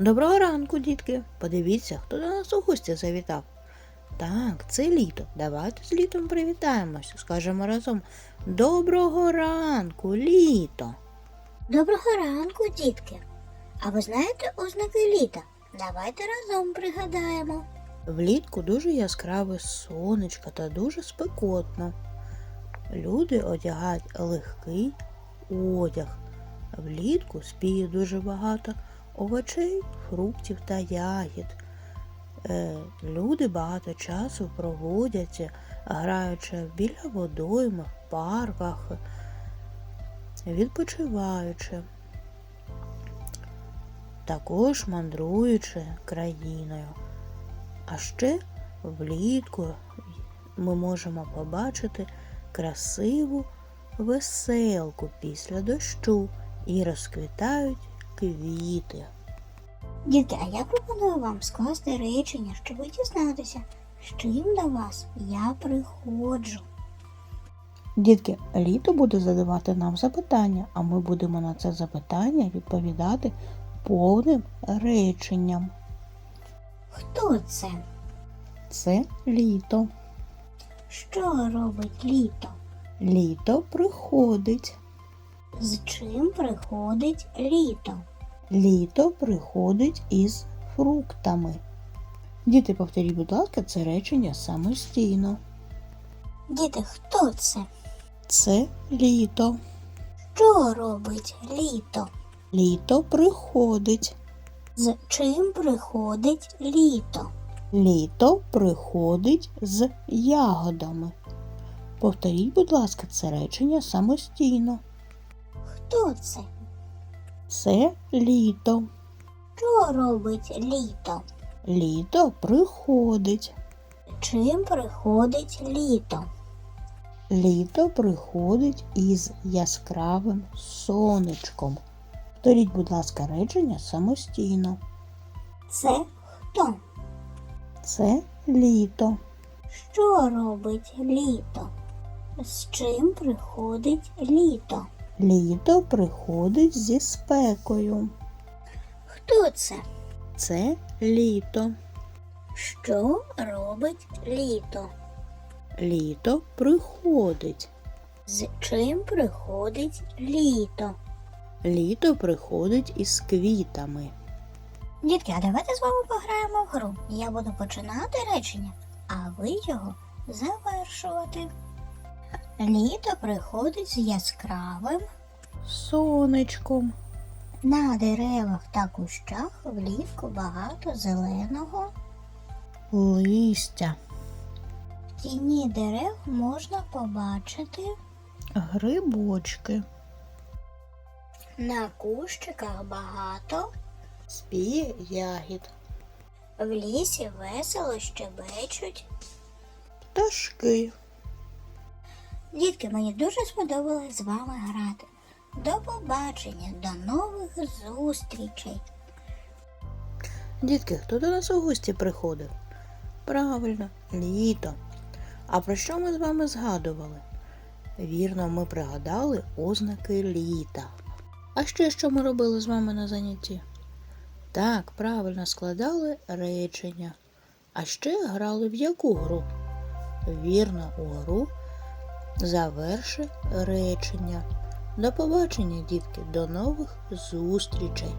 Доброго ранку, дітки. Подивіться, хто до нас у гості завітав. Так, це літо. Давайте з літом привітаємося. Скажемо разом Доброго ранку, літо. Доброго ранку, дітки. А ви знаєте ознаки літа? Давайте разом пригадаємо. Влітку дуже яскраве сонечко та дуже спекотно. Люди одягають легкий одяг. Влітку спіє дуже багато овочей, фруктів та ягід. Е, люди багато часу проводять, граючи біля водойми, в парках, відпочиваючи, також мандруючи країною. А ще влітку ми можемо побачити красиву веселку після дощу і розквітають квіти. Дітки, а я пропоную вам скласти речення, щоб дізнатися, з чим до вас я приходжу. Дітки, літо буде задавати нам запитання, а ми будемо на це запитання відповідати повним реченням. Хто це? Це літо. Що робить літо? Літо приходить. З чим приходить літо? Літо приходить із фруктами. Діти, повторіть, будь ласка, це речення самостійно. Діти, хто це? Це літо. Що робить літо? Літо приходить. З чим приходить літо? Літо приходить з ягодами. Повторіть, будь ласка, це речення самостійно. Хто це? Це літо. Що робить літо? Літо приходить. Чим приходить літо? Літо приходить із яскравим сонечком. Повторіть, будь ласка, речення самостійно. Це хто? Це літо. Що робить літо? З чим приходить літо? Літо приходить зі спекою. Хто це? Це літо. Що робить літо? Літо приходить. З чим приходить літо? Літо приходить із квітами. Дітки, а давайте з вами пограємо в гру. Я буду починати речення, а ви його завершувати. Літо приходить з яскравим. Сонечком. На деревах та кущах влітку багато зеленого. Листя. В тіні дерев можна побачити Грибочки. на кущиках багато. Спіє ягід. В лісі весело щебечуть. Пташки. Дітки, мені дуже сподобалось з вами грати. До побачення, до нових зустрічей. Дітки, хто до нас у гості приходив? Правильно, літо. А про що ми з вами згадували? Вірно, ми пригадали ознаки літа. А ще що ми робили з вами на занятті? Так, правильно складали речення. А ще грали в яку гру? Вірно, у гру заверши речення. До побачення, дітки, до нових зустрічей!